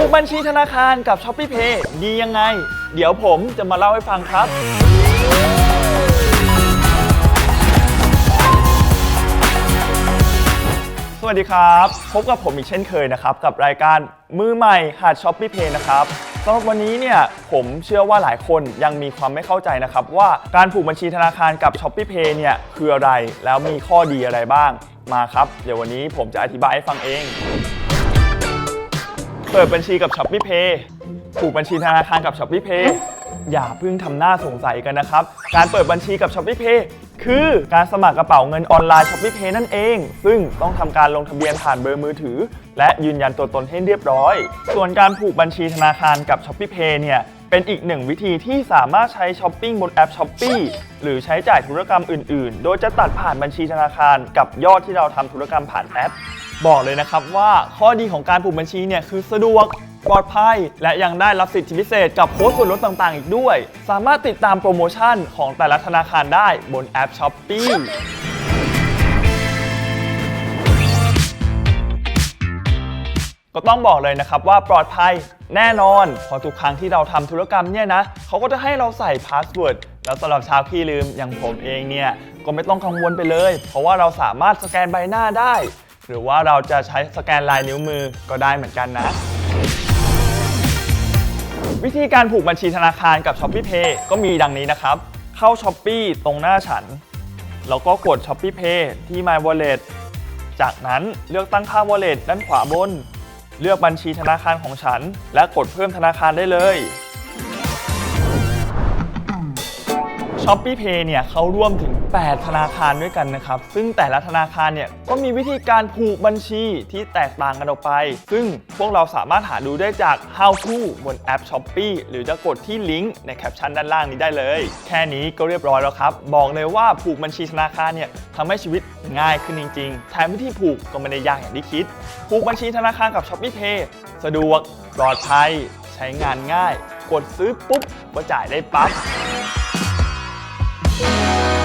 ผูกบัญชีธนาคารกับ s h o p e e Pay ดียังไง เดี๋ยวผมจะมาเล่าให้ฟังครับ สวัสดีครับ พบกับผมอีกเช่นเคยนะครับ กับรายการมือใหม่หัด s h o p e e Pay นะครับสำหรับวันนี้เนี่ยผมเชื่อว่าหลายคนยังมีความไม่เข้าใจนะครับ ว่าการผูกบัญชีธนาคารกับ s h o p e e Pay เนี่ยคืออะไรแล้วมีข้อดีอะไรบ้างมาครับ เดี๋ยววันนี้ผมจะอธิบายให้ฟังเอง เปิดบัญชีกับ s h o p e e Pay ผูกบัญชีธนาคารกับ s h o p e e Pay อย่าเพิ่งทำหน้าสงสัยกันนะครับ การเปิดบัญชีกับ s h o p e e Pay คือการสมัครกระเป๋าเงินออนไลน์ s h o p e e Pay นั่นเอง ซึ่งต้องทำการลงทะเบียนผ่านเบอร์มือถือ และยืนยันตัวตนให้เรียบร้อย ส่วนการผูกบัญชีธนาคารกับ s h o p e e Pay เนี่ย เป็นอีกหนึ่งวิธีที่สามารถใช้ช้อปปิ้งบนแอป s h o p e e หรือใช้จ่ายธุรกรรมอื่น ๆ โดยจะตัดผ่านบัญชีธนาคารกับยอดที่เราทำธุรกรรมผ่านแอป บอกเลยนะครับว่าข้อดีของการผูกบัญชีเนี่ยคือสะดวกปลอดภัย และยังได้รับสิทธิพิเศษกับโค้ดส่วนลดต่างๆ อีกด้วย สามารถติดตามโปรโมชั่นของแต่ละธนาคารได้บนแอป s h o p e e ก็ต้องบอกเลยนะครับว่าปลอดภัยแน่นอนพอทุกครั้งที่เราทำธุรกรรมเนี่ยนะเขาก็จะให้เราใส่พาสเวิร์ดแล้วสำหรับชาวขี้ลืมอย่างผมเองเนี่ยก็ไม่ต้องกังวลไปเลย เพราะว่าเราสามารถสแกนใบหน้าได้ หรือว่าเราจะใช้สแกนลายนิ้วมือก็ได้เหมือนกันนะ วิธีการผูกบัญชีธนาคารกับ s h o p e e Pay ก็มีดังนี้นะครับ เข้า s h o p e e ตรงหน้าฉัน แล้วก็กด s h o p e e Pay ที่ My Wallet จากนั้นเลือกตั้งค่า Wallet ด้านขวาบน เลือกบัญชีธนาคารของฉัน และกดเพิ่มธนาคารได้เลย s h o p e e Pay เนี่ยเขาร่วมถึง 8 ธนาคารด้วยกันนะครับ ซึ่งแต่ละธนาคารเนี่ยก็มีวิธีการผูกบัญชีที่แตกต่างกันออกไป ซึ่งพวกเราสามารถหาดูได้จาก How to บนแอป s h o p e e หรือจะกดที่ลิงก์ในแคปชั่นด้านล่างนี้ได้เลย แค่นี้ก็เรียบร้อยแล้วครับ บอกเลยว่าผูกบัญชีธนาคารเนี่ยทำให้ชีวิตง่ายขึ้นจริงๆแถมวิธีผูกก็ไม่ได้ยากอย่างที่คิด ผูกบัญชีธนาคารกับ s h o p e e Pay สะดวกปลอดภัย ใช้งานง่าย กดซื้อปุ๊บก็จ่ายได้ปั๊บ Bye.